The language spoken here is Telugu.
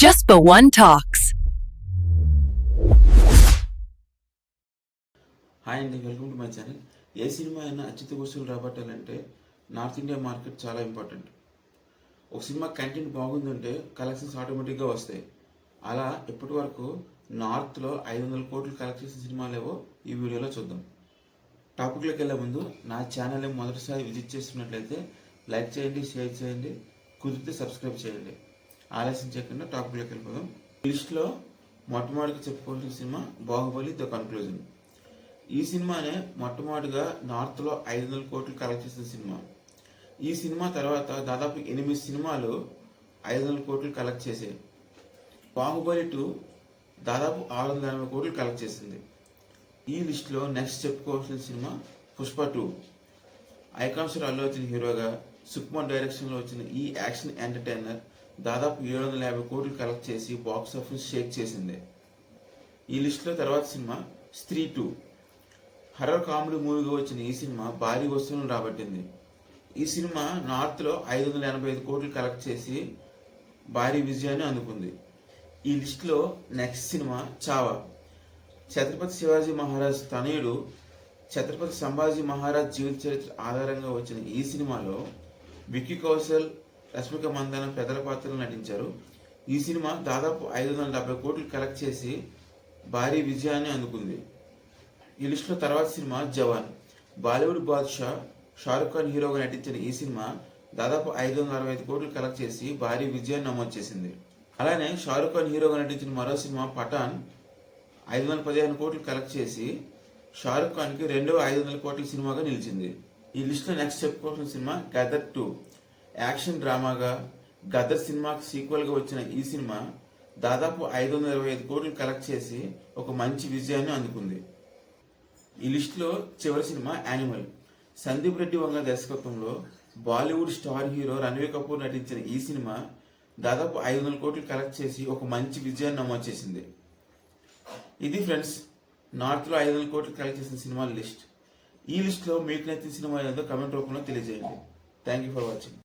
Just for one talks. Hi అండి వెల్కమ్ టు మై ఛానల్ ఏ సినిమా అయినా అత్యుత వసూలు రాబట్టాలంటే నార్త్ ఇండియా మార్కెట్ చాలా ఇంపార్టెంట్ ఒక సినిమా కంటెంట్ బాగుందంటే కలెక్షన్స్ ఆటోమేటిక్గా వస్తాయి. అలా ఇప్పటి వరకు నార్త్లో ఐదు వందల కోట్లు కలెక్ట్ చేసిన సినిమాలేవో ఈ వీడియోలో చూద్దాం. టాపిక్లోకి వెళ్ళే ముందు నా ఛానల్ మొదటిసారి విజిట్ చేస్తున్నట్లయితే లైక్ చేయండి షేర్ చేయండి కుదిరితే సబ్స్క్రైబ్ చేయండి. ఆలస్యం చేయకుండా టాపిక్లోకి వెళ్ళిపోదాం. లిస్ట్లో మొట్టమొదటిగా చెప్పుకోవాల్సిన సినిమా బాహుబలి ద కన్క్లూజన్. ఈ సినిమానే మొట్టమొదటిగా నార్త్లో ఐదు వందల కోట్లు కలెక్ట్ చేసిన సినిమా. ఈ సినిమా తర్వాత దాదాపు ఎనిమిది సినిమాలు ఐదు వందల కోట్లు కలెక్ట్ చేసాయి బాహుబలి టూ దాదాపు ఆరు వందల ఎనభై కోట్లు కలెక్ట్ చేసింది. ఈ లిస్ట్లో నెక్స్ట్ చెప్పుకోవాల్సిన cinema Pushpa two. Icon Allu Arjun హీరోగా సుకుమార్ డైరెక్షన్లో వచ్చిన ఈ యాక్షన్ ఎంటర్టైనర్ దాదాపు ఏడు వందల యాభై కోట్లు కలెక్ట్ చేసి బాక్స్ ఆఫీస్ షేక్ చేసింది. ఈ లిస్ట్లో తర్వాత సినిమా స్త్రీ టూ. హర్రర్ కామెడీ మూవీగా వచ్చిన ఈ సినిమా భారీ వసూలను రాబట్టింది. ఈ సినిమా నార్త్లో ఐదు వందల ఎనభై ఐదు కోట్లు కలెక్ట్ చేసి భారీ విజయాన్ని అందుకుంది. ఈ లిస్ట్లో నెక్స్ట్ సినిమా చావా. ఛత్రపతి శివాజీ మహారాజ్ తనయుడు ఛత్రపతి సంభాజీ మహారాజ్ జీవిత చరిత్ర ఆధారంగా వచ్చిన ఈ సినిమాలో విక్కీ కౌశల్ రష్మిక మందన పెద్దల పాత్రలు నటించారు. ఈ సినిమా దాదాపు ఐదు వందల డెబ్బై కోట్లు కలెక్ట్ చేసి భారీ విజయాన్ని అందుకుంది. ఈ లిస్టులో తర్వాత సినిమా జవాన్. బాలీవుడ్ బాద్షా షారుఖ్ ఖాన్ హీరోగా నటించిన ఈ సినిమా దాదాపు ఐదు వందల అరవై ఐదు కోట్లు కలెక్ట్ చేసి భారీ విజయాన్ని నమోదు చేసింది. అలానే షారుఖ్ ఖాన్ హీరోగా నటించిన మరో సినిమా పఠాన్ ఐదు వందల పదిహేను కోట్లు కలెక్ట్ చేసి షారుఖ్ ఖాన్కి రెండవ ఐదు వందల కోట్ల సినిమాగా నిలిచింది. ఈ లిస్ట్లో నెక్స్ట్ చెప్పుకోవాల్సిన సినిమా గదర్ టూ యాక్షన్ డ్రామాగా గదర్ సినిమాకు సీక్వెల్గా వచ్చిన ఈ సినిమా దాదాపు ఐదు వందల ఇరవై ఐదు కోట్లు కలెక్ట్ చేసి ఒక మంచి విజయాన్ని అందుకుంది. ఈ లిస్టులో చివరి సినిమా యానిమల్. సందీప్ రెడ్డి వంగ దర్శకత్వంలో Bollywood star hero Ranbir Kapoor నటించిన ఈ సినిమా దాదాపు ఐదు వందల కోట్లు కలెక్ట్ చేసి ఒక మంచి విజయాన్ని నమోదు చేసింది. ఇది ఫ్రెండ్స్ నార్త్లో ఐదు వందల కోట్లు కలెక్ట్ చేసిన సినిమాల లిస్ట్. ఈ లిస్ట్లో మీకు నచ్చిన సినిమా ఏదో కమెంట్ రూపంలో తెలియజేయండి. Thank you for watching